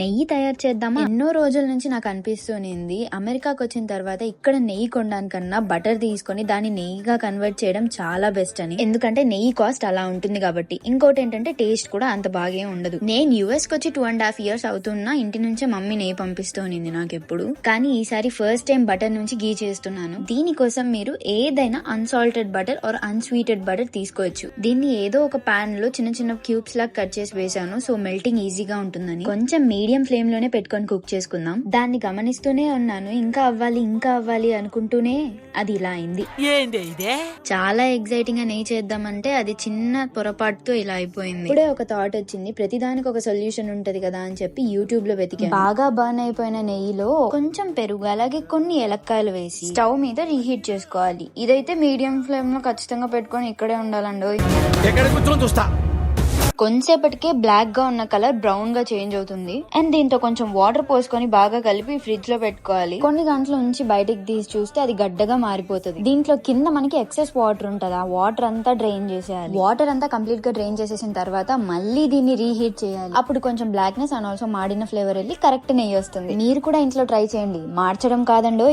నెయ్యి తయారు చేద్దామా? ఎన్నో రోజుల నుంచి నాకు అనిపిస్తుంది అమెరికాకు వచ్చిన తర్వాత ఇక్కడ నెయ్యి కొనడానికన్నా బటర్ తీసుకొని దాన్ని నెయ్యిగా కన్వర్ట్ చేయడం చాలా బెస్ట్ అని. ఎందుకంటే నెయ్యి కాస్ట్ అలా ఉంటుంది కాబట్టి. ఇంకోటి ఏంటంటే టేస్ట్ కూడా అంత బాగే ఉండదు. నేను యుఎస్కి వచ్చి టూ అండ్ హాఫ్ ఇయర్స్ అవుతున్నా ఇంటి నుంచే మమ్మీ నెయ్యి పంపిస్తూనింది నాకు ఎప్పుడు కానీ ఈసారి ఫస్ట్ టైం బటర్ నుంచి గీ చేస్తున్నాను. దీనికోసం మీరు ఏదైనా unsalted butter or unsweetened butter తీసుకోవచ్చు. దీన్ని ఏదో ఒక పాన్లో చిన్న చిన్న క్యూబ్స్ లాగా కట్ చేసి వేసాను సో మెల్టింగ్ ఈజీగా ఉంటుందని. కొంచెం మీడియం ఫ్లేమ్లోనే పెట్టుకొని కుక్ చేసుకుందాం. దాన్ని గమనిస్తూనే ఉన్నాను. ఇంకా అవ్వాలి ఇంకా అవ్వాలి అనుకుంటూనే అది ఇలా అయింది. ఏంది ఇదే? చాలా ఎగ్జైటింగ్గా నెయ్యి చేద్దామంటే అది చిన్న పొరపాటుతో ఇలా అయిపోయింది. ఇప్పుడే ఒక థాట్ వచ్చింది. ప్రతిదానికి ఒక సొల్యూషన్ ఉంటది కదా అని చెప్పి యూట్యూబ్లో వెతికాను. బాగా బర్న్ అయిపోయిన నెయ్యిలో కొంచెం పెరుగు అలాగే కొన్ని ఎలక్కాయలు వేసి స్టవ్ మీద రీహీట్ చేసుకోవాలి. ఇదైతే మీడియం ఫ్లేమ్లో ఖచ్చితంగా పెట్టుకొని ఇక్కడే ఉండాలండి ఎక్కడ చూస్తా. కొంతసేపటికే బ్లాక్గా ఉన్న కలర్ బ్రౌన్గా చేంజ్ అవుతుంది. అండ్ దీంతో కొంచెం వాటర్ పోసుకొని బాగా కలిపి ఫ్రిడ్జ్లో పెట్టుకోవాలి. కొన్ని గంటల నుంచి బయటికి తీసి చూస్తే అది గడ్డగా మారిపోతుంది. దీంట్లో కింద మనకి ఎక్సెస్ వాటర్ ఉంటుంది. ఆ వాటర్ అంతా డ్రైన్ చేసేయాలి. వాటర్ అంతా కంప్లీట్గా డ్రైన్ చేసేసిన తర్వాత మళ్ళీ దీన్ని రీహీట్ చేయాలి. అప్పుడు కొంచెం బ్లాక్నెస్ అండ్ ఆల్సో మాడిన ఫ్లేవర్ వెళ్ళి కరెక్ట్ నెయ్యి వస్తుంది. మీరు కూడా ఇంట్లో ట్రై చేయండి. మార్చడం కాదండో